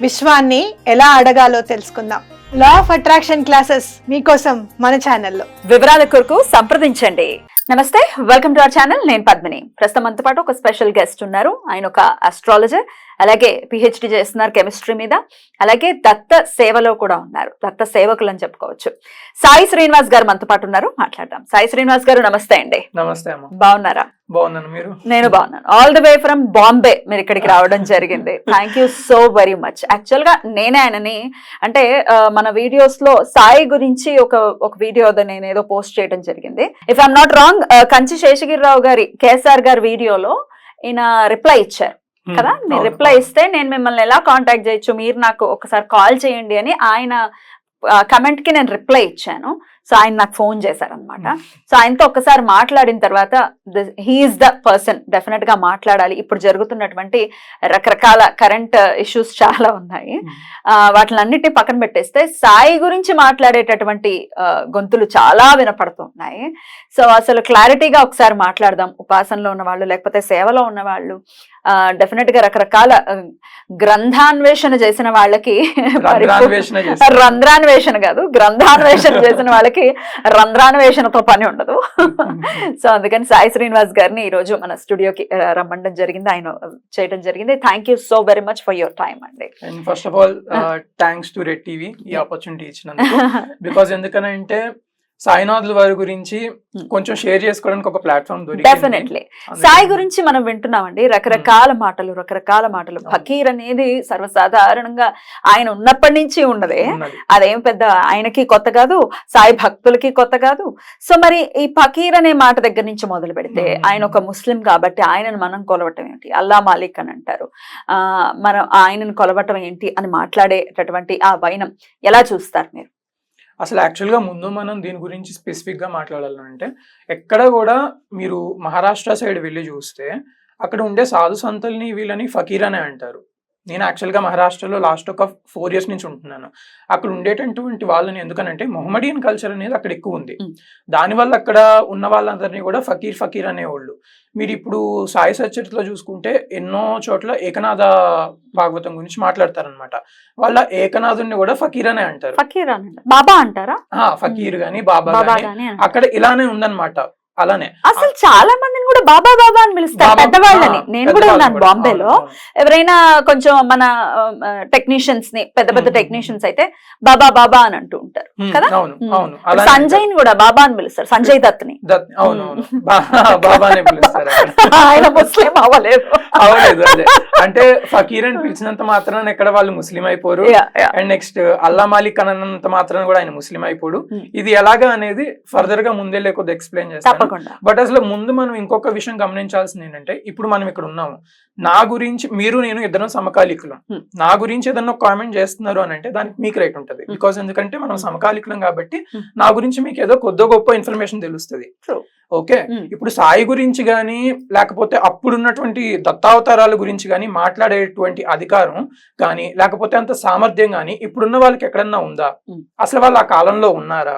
విశ్వాన్ని ఎలా అడగాలో తెలుసుకుందాం. లా ఆఫ్ అట్రాక్షన్ క్లాసెస్ మీకోసం మన ఛానల్లో. వివరాల కొరకు సంప్రదించండి. నమస్తే వెల్కమ్ టు అవర్ ఛానల్ నేను పద్మిని. ప్రస్తుతం మనతో పాటు ఒక స్పెషల్ గెస్ట్ ఉన్నారు. ఆయన ఒక అస్ట్రాలజర్ అలాగే పిహెచ్డి చేస్తున్నారు కెమిస్ట్రీ మీద. అలాగే దత్త సేవలో కూడా ఉన్నారు. దత్త సేవకులు అని చెప్పుకోవచ్చు. సాయి శ్రీనివాస్ గారు మనతో పాటు ఉన్నారు. మాట్లాడదాం. సాయి శ్రీనివాస్ గారు నమస్తే అండి. నమస్తే బాగున్నారా? బాగున్నాను. మీరు? నేను బాగున్నాను. All the way from Bombay మీరు ఇక్కడికి రావడం జరిగింది. Thank you so very much యాక్చువల్గా నేనే ఆయనని అంటే మన వీడియోస్లో సాయి గురించి ఒక ఒక వీడియో నేను ఏదో పోస్ట్ చేయడం జరిగింది. If I'm not wrong Kanchi Seshagirirao గారి కేఎస్ఆర్ గారి వీడియోలో ఈయన రిప్లై ఇచ్చారు. కదా? మీరు రిప్లై ఇస్తే నేను మిమ్మల్ని ఎలా కాంటాక్ట్ చేయొచ్చు? మీరు నాకు ఒకసారి కాల్ చేయండి అని ఆయన కమెంట్కి నేను రిప్లై ఇచ్చాను. సో ఆయన నాకు ఫోన్ చేశారనమాట సో ఆయనతో ఒక్కసారి మాట్లాడిన తర్వాత హీఈస్ ద పర్సన్ డెఫినెట్గా మాట్లాడాలి. ఇప్పుడు జరుగుతున్నటువంటి రకరకాల కరెంట్ ఇష్యూస్ చాలా ఉన్నాయి. ఆ, వాటిలన్నిటిని పక్కన పెట్టేస్తే సాయి గురించి మాట్లాడేటటువంటి గొంతులు చాలా వినపడుతున్నాయి. సో అసలు క్లారిటీగా ఒకసారి మాట్లాడదాం. ఉపాసనలో ఉన్న వాళ్ళు లేకపోతే సేవలో ఉన్న వాళ్ళు డెఫినెట్గా రకరకాల గ్రంథాన్వేషణ చేసిన వాళ్ళకి. రంధ్రాన్వేషణ కాదు గ్రంథాన్వేషణ చేసిన వాళ్ళకి రంధ్రాన్వేషణతో పని ఉండదు. సో అందుకని సాయి శ్రీనివాస్ గారిని ఈ రోజు మన స్టూడియోకి రమ్మడం జరిగింది. ఆయన చేయడం జరిగింది. Thank you so very much for your time అండి. First of all thanks to red TV ఈ ఆపర్చునిటీ ఇచ్చినందుకు. బికాస్ ఎందుకనంటే సాయినాథుల వారి గురించి Hmm. కొంచెం షేర్ చేసుకోవడానికి ఒక ప్లాట్ఫామ్ డెఫినెట్లీ సాయి గురించి మనం వింటున్నామండి. రకరకాల మాటలు రకరకాల మాటలు. ఫకీర్ అనేది సర్వసాధారణంగా ఆయన ఉన్నప్పటి నుంచి ఉన్నదే. అదేం పెద్ద ఆయనకి కొత్త కాదు సాయి భక్తులకి కొత్త కాదు. సో మరి ఈ ఫకీర్ అనే మాట దగ్గర నుంచి మొదలు పెడితే మ్మ్. ఆయన ఒక ముస్లిం కాబట్టి ఆయనను మనం కొలవటం ఏంటి? అల్లా మాలిక్ అని అంటారు. ఆ మనం ఆయనను కొలవటం ఏంటి అని మాట్లాడేటటువంటి ఆ వైనం ఎలా చూస్తారు మీరు? అసలు యాక్చువల్గా ముందు మనం దీని గురించి స్పెసిఫిక్గా మాట్లాడాలంటే ఎక్కడ కూడా మీరు మహారాష్ట్ర సైడ్ వెళ్ళి చూస్తే అక్కడ ఉండే సాధు సంతల్ని వీళ్ళని ఫకీర్ అనే అంటారు. నేను యాక్చువల్గా మహారాష్ట్రలో లాస్ట్ ఒక ఫోర్ ఇయర్స్ నుంచి ఉంటున్నాను. అక్కడ ఉండేటటువంటి వాళ్ళని ఎందుకనంటే మొహమ్మడియన్ కల్చర్ అనేది అక్కడ ఎక్కువ ఉంది. దానివల్ల అక్కడ ఉన్న వాళ్ళందరినీ కూడా ఫకీర్ ఫకీర్ అనేవాళ్ళు. మీరు ఇప్పుడు సాయి సచరితలో చూసుకుంటే ఎన్నో చోట్ల ఏకనాథ భాగవతం గురించి మాట్లాడతారనమాట వాళ్ళ ఏకనాథుని కూడా ఫకీర్ అనే అంటారు. ఫకీర్ బాబా అంటారా? ఫకీర్ గాని బాబా గాని అక్కడ ఇలానే ఉందన్నమాట. అలానే అసలు చాలా మందిని కూడా బాబా బాబా అని పిలుస్తారు పెద్దవాళ్ళని నేను కూడా ఉన్నాను. బాంబేలో. ఎవరైనా కొంచెం మన టెక్నీషియన్స్ని పెద్ద పెద్ద. టెక్నీషియన్స్ అయితే బాబా బాబా అని అంటూ ఉంటారు కదా? సంజయ్ని కూడా బాబా అని పిలుస్తారు సంజయ్ దత్ని. అవును బాబానే పిలుస్తారు. ఆయన ముస్లిం అవ్వలేదు. అంటే ఫకీర్ అని పిలిచినంత మాత్రాన ఎక్కడ వాళ్ళు ముస్లిం అయిపోరు. అండ్ నెక్స్ట్ అల్లా మాలిక్ అన్నంత మాత్రాన కూడా ఆయన ముస్లిం అయిపోడు. ఇది ఎలాగా అనేది ఫర్దర్గా ముందే లేకపోతే ఎక్స్ప్లెయిన్ చేస్తాను. బట్ అసలు ముందు మనం ఇంకొక విషయం గమనించాల్సింది ఏంటంటే ఇప్పుడు మనం ఇక్కడ ఉన్నాము నా గురించి మీరు నేను ఇద్దరం సమకాలికులం. నా గురించి ఏదన్నా కామెంట్ చేస్తున్నారు అని అంటే దానికి మీకు రైట్ ఉంటుంది. బికాస్ ఎందుకంటే మనం సమకాలికులం కాబట్టి Hmm. నా గురించి మీకు ఏదో కొద్ది గొప్ప ఇన్ఫర్మేషన్ తెలుస్తుంది. ఓకే. ఇప్పుడు సాయి గురించి కానీ లేకపోతే అప్పుడున్నటువంటి దత్తావతారాల గురించి కానీ మాట్లాడేటువంటి అధికారం కానీ లేకపోతే అంత సామర్థ్యం కానీ ఇప్పుడున్న వాళ్ళకి ఎక్కడన్నా ఉందా. అసలు వాళ్ళు ఆ కాలంలో ఉన్నారా.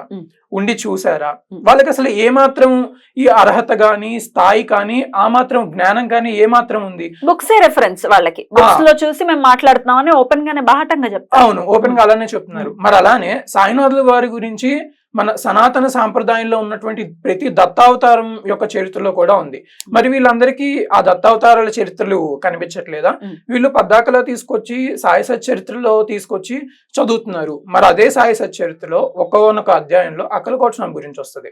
ఉండి చూసారా. వాళ్ళకి అసలు ఏ మాత్రం ఈ అర్హత కానీ స్థాయి కానీ ఆ మాత్రం జ్ఞానం కానీ ఏ మాత్రం ఉంది? బుక్స్ రెఫరెన్స్ వాళ్ళకి. బుక్స్లో చూసి మేము మాట్లాడుతున్నాం అని ఓపెన్ గానే బాహటంగా చెప్తాం అవును ఓపెన్గా అలానే చెప్తున్నారు. మరి అలానే సాయినాథుల వారి గురించి మన సనాతన సాంప్రదాయంలో ఉన్నటువంటి ప్రతి దత్తావతారం యొక్క చరిత్రలో కూడా ఉంది మరి వీళ్ళందరికీ ఆ దత్తావతారాల చరిత్రలు కనిపించట్లేదా. వీళ్ళు పద్దాకలో తీసుకొచ్చి సాయి సచ్చరిత్రలో తీసుకొచ్చి చదువుతున్నారు మరి అదే సాయి సచ్చరిత్రలో ఒక్కొక్క అధ్యాయంలో అక్కలకోట స్వామి గురించి వస్తుంది.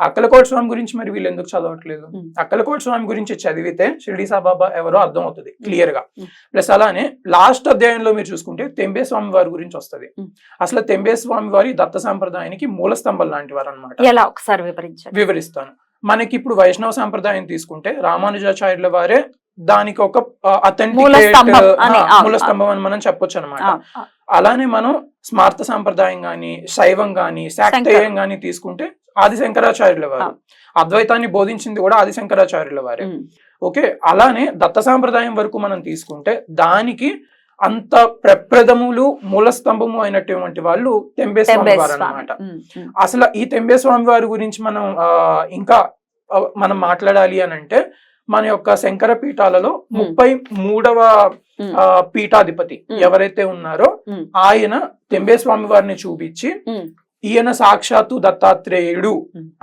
అక్కలకోట స్వామి గురించి మరి వీళ్ళు ఎందుకు చదవట్లేదు. అక్కలకోట స్వామి గురించి చదివితే షిరిడి సాబాబా ఎవరో అర్థం అవుతుంది క్లియర్గా. ప్లస్ అలానే లాస్ట్ అధ్యాయంలో మీరు చూసుకుంటే తెంబే స్వామి వారి గురించి వస్తుంది. అసలు తెంబే స్వామి వారి దత్త సాంప్రదాయానికి మూల స్తంభం లాంటి వారు అనమాట ఎలా? ఒకసారి వివరించండి. వివరిస్తాను. మనకి ఇప్పుడు వైష్ణవ సాంప్రదాయం తీసుకుంటే రామానుజాచార్యుల వారే దానికి ఒక అథెంటికేట్ మూల స్తంభం అని మనం చెప్పొచ్చు అనమాట అలానే మనం స్మార్త సాంప్రదాయం గాని శైవం గాని శాక్తేయం గాని తీసుకుంటే ఆది శంకరాచార్యుల వారు అద్వైతాన్ని బోధించింది కూడా ఆది శంకరాచార్యుల వారే ఓకే? అలానే దత్త సాంప్రదాయం వరకు మనం తీసుకుంటే దానికి అంత ప్రప్రథములు మూల స్తంభము అయినటువంటి వాళ్ళు తెంబే స్వామి టెంబే వారు. అనమాట అసలు ఈ తెంబే స్వామి వారి గురించి మనం ఇంకా మనం మాట్లాడాలి అని అంటే మన యొక్క శంకర పీఠాలలో ముప్పై మూడవ పీఠాధిపతి. ఎవరైతే ఉన్నారో ఆయన తెంబే స్వామి వారిని చూపించి ఈయన సాక్షాత్తు దత్తాత్రేయుడు.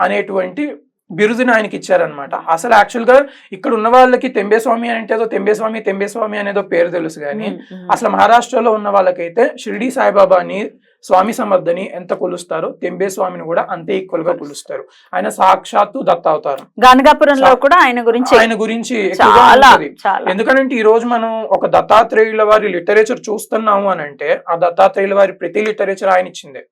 అనేటువంటి బిరుదుని ఆయనకి ఇచ్చారనమాట అసలు యాక్చువల్గా ఇక్కడ ఉన్న వాళ్ళకి తెంబే స్వామి అంటే ఏదో తెంబే స్వామి తెంబే స్వామి అనేదో పేరు తెలుసు కానీ. అసలు మహారాష్ట్రలో ఉన్న వాళ్ళకైతే షిరిడి సాయిబాబాని స్వామి సమర్థని ఎంత కొలుస్తారో తెంబే స్వామిని కూడా అంతే ఈక్వల్గా కొలుస్తారు. ఆయన సాక్షాత్తు దత్తావతారం గానగాపురంలో కూడా ఆయన గురించి ఆయన గురించి ఎందుకంటే ఈ రోజు మనం ఒక దత్తాత్రేయుల వారి లిటరేచర్ చూస్తున్నాము అని అంటే ఆ దత్తాత్రేయుల వారి ప్రతి లిటరేచర్ ఆయన ఇచ్చిందే.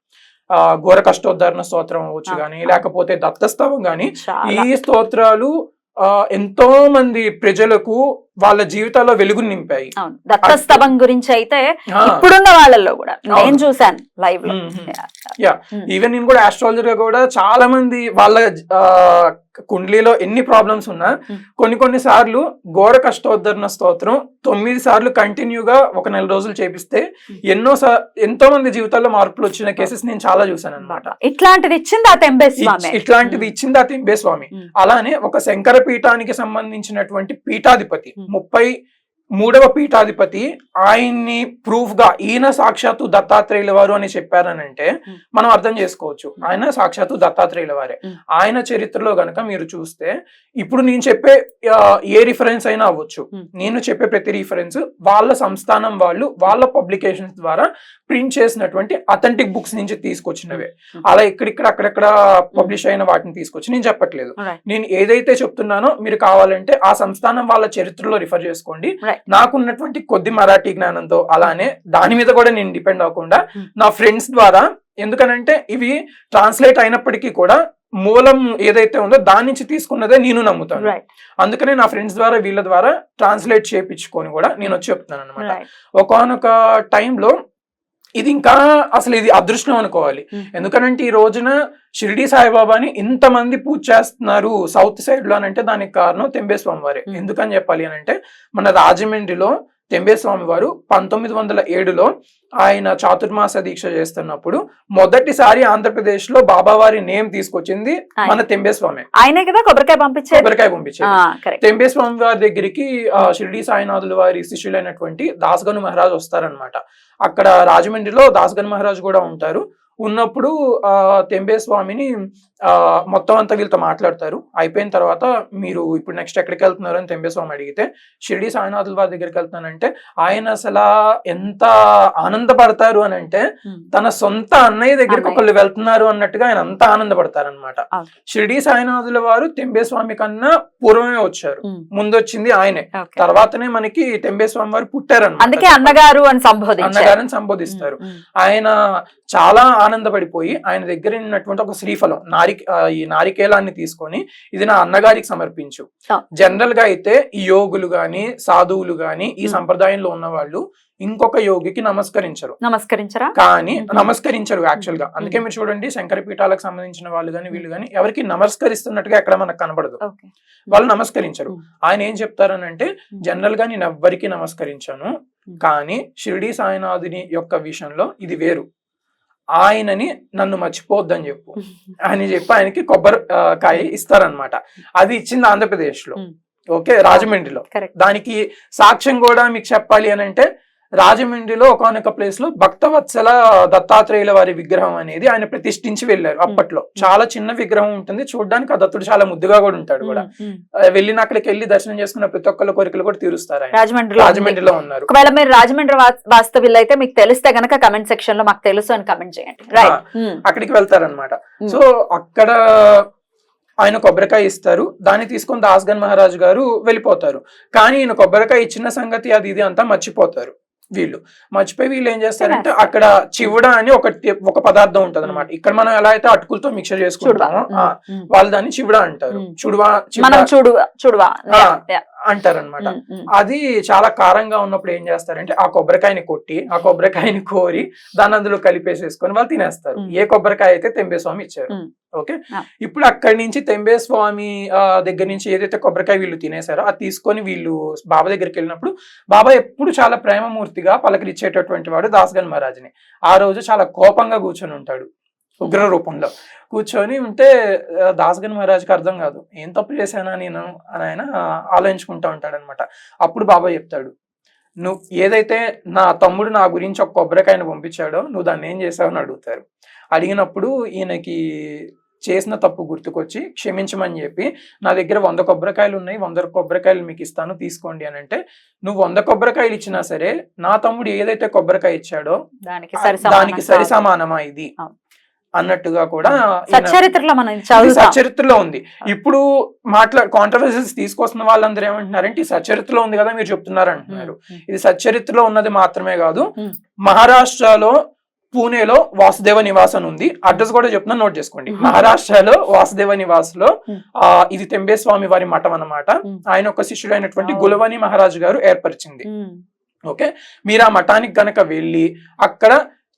ఘోర కష్టోద్ధరణ స్తోత్రం అవ్వచ్చు ఆ. లేకపోతే దత్తస్తవం గానీ చాలా ఈ స్తోత్రాలు ఆ, ఎంతో మంది ప్రజలకు వాళ్ళ జీవితాల్లో వెలుగు నింపాయి. అవును. దత్తస్తవం గురించి అయితే ఇప్పుడున్న వాళ్ళల్లో కూడా నేను. చూసాను లైవ్లో. ఉమ్. ఈవెన్ నేను కూడా ఆస్ట్రాలజర్గా కూడా చాలా మంది వాళ్ళ కుండ్లీలో ఎన్ని ప్రాబ్లమ్స్ ఉన్నా. కొన్ని కొన్ని సార్లు ఘోర కష్టోద్ధరణ స్తోత్రం తొమ్మిది సార్లు కంటిన్యూగా ఒక నెల రోజులు చేపిస్తే. ఎన్నో ఎంతో మంది జీవితాల్లో మార్పులు వచ్చిన కేసెస్ నేను చాలా చూసాను అనమాట ఇట్లాంటిది ఇచ్చింది ఆ తెంబే స్వామి ఇట్లాంటిది ఇచ్చింది ఆ తింబే స్వామి Hmm. అలానే ఒక శంకర పీఠానికి సంబంధించినటువంటి పీఠాధిపతి. ముప్పై మూడవ పీఠాధిపతి ఆయన్ని ప్రూఫ్గా ఈయన సాక్షాత్తు దత్తాత్రేయుల వారు అని చెప్పారనంటే. మనం అర్థం చేసుకోవచ్చు ఆయన సాక్షాత్తు దత్తాత్రేయుల వారే. ఆయన చరిత్రలో గనక మీరు చూస్తే ఇప్పుడు నేను చెప్పే ఏ రిఫరెన్స్ అయినా అవ్వచ్చు. నేను చెప్పే ప్రతి రిఫరెన్స్ వాళ్ళ సంస్థానం వాళ్ళు వాళ్ళ పబ్లికేషన్స్ ద్వారా ప్రింట్ చేసినటువంటి అథెంటిక్ బుక్స్ నుంచి తీసుకొచ్చినవే. అలా ఇక్కడిక్కడ అక్కడక్కడ పబ్లిష్ అయిన వాటిని తీసుకొచ్చి నేను చెప్పట్లేదు. నేను ఏదైతే చెప్తున్నానో మీరు కావాలంటే ఆ సంస్థానం వాళ్ళ చరిత్రలో రిఫర్ చేసుకోండి. నాకున్నటువంటి కొద్ది మరాఠీ జ్ఞానంతో అలానే దాని మీద కూడా నేను డిపెండ్ అవ్వకుండా. నా ఫ్రెండ్స్ ద్వారా ఎందుకనంటే ఇవి ట్రాన్స్లేట్ అయినప్పటికీ కూడా మూలం ఏదైతే ఉందో దాని నుంచి తీసుకున్నదే నేను నమ్ముతాను. అందుకనే నా ఫ్రెండ్స్ ద్వారా వీళ్ళ ద్వారా ట్రాన్స్లేట్ చేయించుకొని కూడా నేను వచ్చి చెప్తున్నాను అనమాట ఒకనొక టైంలో ఇది ఇంకా అసలు ఇది అదృష్టం అనుకోవాలి. ఎందుకనంటే ఈ రోజున షిరిడి సాయిబాబాని ఇంతమంది పూజ చేస్తున్నారు సౌత్ సైడ్లో అని అంటే దానికి కారణం తెంబే స్వామి వారే Hmm. ఎందుకని చెప్పాలి అని అంటే మన రాజమండ్రిలో తెంబే స్వామి వారు పంతొమ్మిది వందల ఏడులో ఆయన చాతుర్మాస దీక్ష చేస్తున్నప్పుడు మొదటిసారి ఆంధ్రప్రదేశ్లో బాబావారి నేమ్ తీసుకొచ్చింది మన తెంబే స్వామి ఆయనే కదా కొబ్బరికాయ పంపించేది? కొబ్బరికాయ పంపించారు కరెక్ట్ తెంబే స్వామి వారి దగ్గరికి షిరిడి సాయినాథుల వారి శిష్యులైనటువంటి దాస్గను మహారాజ్ వస్తారనమాట అక్కడ రాజమండ్రిలో దాస్గన్ మహారాజ్ కూడా ఉంటారు. ఉన్నప్పుడు ఆ తెంబే స్వామిని ఆ మొత్తం అంతా వీళ్ళతో మాట్లాడతారు. అయిపోయిన తర్వాత మీరు ఇప్పుడు నెక్స్ట్ ఎక్కడికి వెళ్తున్నారు అని తెంబే స్వామి అడిగితే షిరిడి సాయినాథుల వారి దగ్గరికి వెళ్తున్నానంటే ఆయన అసలు ఎంత ఆనందపడతారు అని అంటే తన సొంత అన్నయ్య దగ్గరికి. ఒకళ్ళు వెళ్తున్నారు అన్నట్టుగా ఆయన అంత ఆనందపడతారు అనమాట ఆ. షిరిడి సాయినాథుల వారు తెంబే స్వామి కన్నా పూర్వమే వచ్చారు. ముందొచ్చింది ఆయనే. తర్వాతనే మనకి తెంబే స్వామి వారు పుట్టారన్నమాట. అందుకే అన్నగారు అని సంబోధించారు. అన్నగారిని సంబోధిస్తారు. ఆయన చాలా ఆనందపడిపోయి ఆయన దగ్గర ఉన్నటువంటి ఒక శ్రీఫలం నారి ఆ, ఈ నారికేలాన్ని తీసుకొని ఇది నా అన్నగారికి సమర్పించు. జనరల్గా అయితే ఈ యోగులు గాని సాధువులు గాని ఈ. సంప్రదాయంలో ఉన్న వాళ్ళు ఇంకొక యోగికి నమస్కరించరు. నమస్కరించరా? కానీ. నమస్కరించరు యాక్చువల్గా. అందుకే మీరు చూడండి శంకర పీఠాలకు సంబంధించిన వాళ్ళు గాని వీళ్ళు గాని ఎవరికి నమస్కరిస్తున్నట్టుగా ఎక్కడ మనకు కనబడదు. వాళ్ళు నమస్కరించరు. ఆయన ఏం చెప్తారనంటే జనరల్గా నేను ఎవ్వరికి నమస్కరించాను. కానీ షిరిడి సాయినాథుని యొక్క విషయంలో ఇది వేరు. ఆయనని నన్ను మర్చిపోవద్దని చెప్పు. అని చెప్పి ఆయనకి కొబ్బరి కాయ ఇస్తారనమాట అది ఇచ్చింది ఆంధ్రప్రదేశ్లో. ఓకే రాజమండ్రిలో. దానికి సాక్ష్యం కూడా మీకు చెప్పాలి అని అంటే రాజమండ్రిలో ఒకనొక ప్లేస్లో భక్తవత్సల దత్తాత్రేయుల వారి విగ్రహం అనేది ఆయన ప్రతిష్ఠించి వెళ్ళారు అప్పట్లో. చాలా చిన్న విగ్రహం ఉంటుంది. చూడడానికి ఆ దత్తుడు చాలా ముద్దుగా కూడా ఉంటాడు కూడా. వెళ్ళిన అక్కడికి వెళ్ళి దర్శనం చేసుకున్న ప్రతి ఒక్కళ్ళ కోరికలు కూడా తీరుస్తారు ఆయన. రాజమండ్రిలో ఉన్నారు. ఒకవేళ మీరు రాజమండ్రి వాస్తవ్యులు అయితే మీకు తెలిస్తే గనక కమెంట్ సెక్షన్లో మాకు తెలుసు అని కమెంట్ చేయండి. అక్కడికి వెళ్తారనమాట. సో అక్కడ ఆయన కొబ్బరికాయ ఇస్తారు. దాన్ని తీసుకొని దాస్గన్ మహారాజు గారు వెళ్ళిపోతారు. కానీ ఈయన కొబ్బరికాయ ఇచ్చిన సంగతి అది ఇది అంతా మర్చిపోతారు. వీళ్ళు మర్చిపోయి వీళ్ళు ఏం చేస్తారంటే. అక్కడ చివుడ అని ఒక ఒక పదార్థం ఉంటది అనమాట ఇక్కడ మనం ఎలా అయితే అటుకులతో మిక్సర్ చేసుకుంటామో వాళ్ళు దాన్ని చివుడ అంటారు. చుడువా చూడువా. అంటారనమాట. అది చాలా కారంగా ఉన్నప్పుడు ఏం చేస్తారంటే ఆ కొబ్బరికాయని కొట్టి ఆ కొబ్బరికాయని కోరి దాన్ని అందులో కలిపేసేసుకొని వాళ్ళు తినేస్తారు. ఏ కొబ్బరికాయ అయితే తెంబే స్వామి ఇచ్చారు. ఓకే. ఇప్పుడు అక్కడి నుంచి తెంబే స్వామి దగ్గర నుంచి ఏదైతే కొబ్బరికాయ వీళ్ళు తినేసారో అది తీసుకొని వీళ్ళు బాబా దగ్గరికి వెళ్ళినప్పుడు బాబా ఎప్పుడు చాలా ప్రేమమూర్తిగా పలకరించేటటువంటి వాడు దాసగన్ మహారాజ్ని. ఆ రోజు చాలా కోపంగా కూర్చొని ఉంటాడు ఉగ్ర రూపంలో. కూర్చొని ఉంటే దాసగన్ మహారాజ్కి అర్థం కాదు. ఏం తప్పు చేశానా నేను? అని ఆయన ఆలోచించుకుంటా ఉంటాడనమాట అప్పుడు బాబా చెప్తాడు నువ్వు ఏదైతే నా తమ్ముడు నా గురించి ఒక కొబ్బరికాయను పంపించాడో నువ్వు దాన్ని ఏం చేసావు అని అడుగుతారు. అడిగినప్పుడు ఈయనకి చేసిన తప్పు గుర్తుకొచ్చి క్షమించమని చెప్పి నా దగ్గర వంద కొబ్బరికాయలు ఉన్నాయి వంద కొబ్బరికాయలు మీకు ఇస్తాను తీసుకోండి అని అంటే నువ్వు వంద కొబ్బరికాయలు ఇచ్చినా సరే నా తమ్ముడు ఏదైతే కొబ్బరికాయ ఇచ్చాడో దానికి సరి సమానమా ఇది. అన్నట్టుగా కూడా మనం సచరిత్రలో ఉంది. ఇప్పుడు మాట్లా కాంట్రవర్సీస్ తీసుకొస్తున్న వాళ్ళందరూ ఏమంటున్నారంటే ఈ సచరిత్రలో ఉంది కదా మీరు చెప్తున్నారు అంటున్నారు ఇది సచరిత్రలో ఉన్నది మాత్రమే కాదు. మహారాష్ట్రలో పూణేలో వాసుదేవ నివాస్ అని ఉంది అడ్రస్ కూడా చెప్తున్నా నోట్ చేసుకోండి. మహారాష్ట్రలో వాసుదేవ నివాస్లో. ఆ ఇది తెంబే స్వామి వారి మఠం అన్నమాట ఉమ్. ఆయన ఒక శిష్యుడు అయినటువంటి. గులవని మహారాజు గారు ఏర్పరిచింది ఓకే మీరు ఆ మఠానికి గనక వెళ్ళి అక్కడ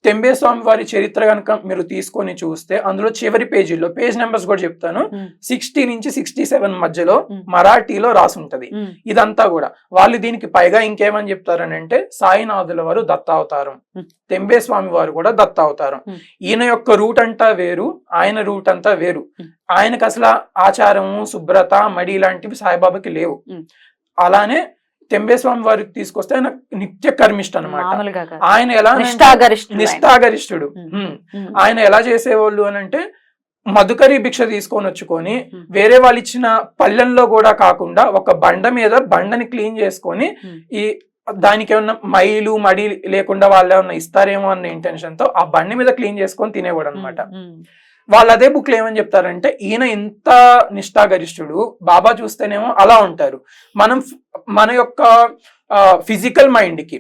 తెంబే స్వామి వారి చరిత్ర గనక మీరు తీసుకొని చూస్తే అందులో చివరి పేజీలో పేజ్ నెంబర్స్ కూడా చెప్తాను సిక్స్టీ నుంచి సిక్స్టీ సెవెన్ మధ్యలో. మరాఠీలో రాసి ఉంటది ఇదంతా కూడా వాళ్ళు దీనికి పైగా ఇంకేమని చెప్తారని అంటే సాయినాథుల వారు దత్తావతారం. తెంబే స్వామి వారు కూడా దత్తావతారం. ఈయన యొక్క రూట్ అంతా వేరు ఆయన రూట్ అంతా వేరు. ఆయనకు అసలు ఆచారము శుభ్రత మడి ఇలాంటివి సాయిబాబాకి లేవు. అలానే తెంబే స్వామి వారికి తీసుకొస్తే ఆయన నిత్య కర్మిష్ట అనమాట. ఆయన ఎలా నిష్ఠాగరిష్ఠుడు ఆయన. ఎలా చేసేవాళ్ళు అని అంటే మధుకరి భిక్ష తీసుకొని వచ్చుకొని. వేరే వాళ్ళు ఇచ్చిన పళ్ళెంలో కూడా కాకుండా ఒక బండ మీద బండని క్లీన్ చేసుకొని. ఈ దానికి ఏమన్నా మైలు మడి లేకుండా వాళ్ళు ఏమన్నా ఇస్తారేమో అన్న ఇంటెన్షన్తో ఆ బండి మీద క్లీన్ చేసుకొని తినేవాడు అనమాట వాళ్ళు అదే బుక్లో ఏమని చెప్తారంటే ఈయన ఇంత నిష్ఠాగరిష్ఠుడు బాబా చూస్తేనేమో అలా ఉంటారు. మనం మన యొక్క ఫిజికల్ మైండ్కి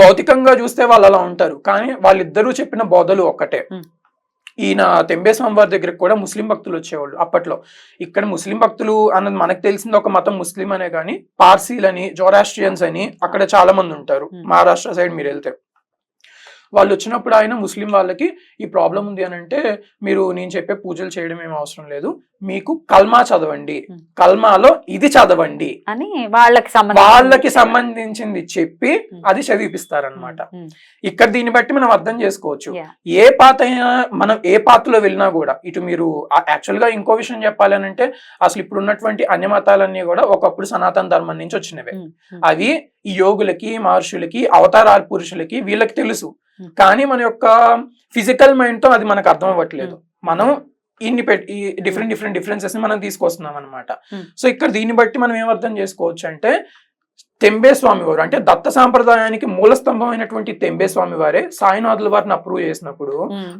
భౌతికంగా చూస్తే వాళ్ళు అలా ఉంటారు. కానీ వాళ్ళిద్దరూ చెప్పిన బోధలు ఒక్కటే. ఈయన తెంబే స్వామివారి దగ్గరికి కూడా ముస్లిం భక్తులు వచ్చేవాళ్ళు అప్పట్లో. ఇక్కడ ముస్లిం భక్తులు అన్నది మనకు తెలిసింది ఒక మతం ముస్లిం అనే కానీ పార్సీలని జోరాస్ట్రియన్స్ అని అక్కడ చాలా మంది ఉంటారు. మహారాష్ట్ర సైడ్ మీరు వెళ్తే. వాళ్ళు వచ్చినప్పుడు ఆయన ముస్లిం వాళ్ళకి ఈ ప్రాబ్లం ఉంది అని అంటే మీరు నేను చెప్పే పూజలు చేయడం ఏం అవసరం లేదు. మీకు కల్మా చదవండి. కల్మాలో ఇది చదవండి. అని వాళ్ళకి వాళ్ళకి సంబంధించింది చెప్పి. అది చదివిపిస్తారనమాట ఇక్కడ దీన్ని బట్టి మనం అర్థం చేసుకోవచ్చు. ఏ పాత అయినా మనం ఏ పాతలో వెళ్ళినా కూడా ఇటు మీరు యాక్చువల్గా ఇంకో విషయం చెప్పాలి అని అంటే అసలు ఇప్పుడు ఉన్నటువంటి అన్య మతాలన్నీ కూడా ఒకప్పుడు సనాతన ధర్మం నుంచి వచ్చినవే. అవి ఈ యోగులకి మహర్షులకి అవతారాల పురుషులకి వీళ్ళకి తెలుసు. Hmm. కానీ మన యొక్క ఫిజికల్ మైండ్తో అది మనకు అర్థం అవ్వట్లేదు. మనం ఇన్ని పెట్టి డిఫరెంట్ డిఫరెంట్ డిఫరెన్సెస్ మనం తీసుకొస్తున్నాం అనమాట Hmm. సో ఇక్కడ దీన్ని బట్టి మనం ఏం అర్థం చేసుకోవచ్చు అంటే తెంబే స్వామి వారు అంటే దత్త సాంప్రదాయానికి మూల స్తంభమైనటువంటి తెంబే స్వామి వారే సాయినాథుల వారిని అప్రూవ్ చేసినప్పుడు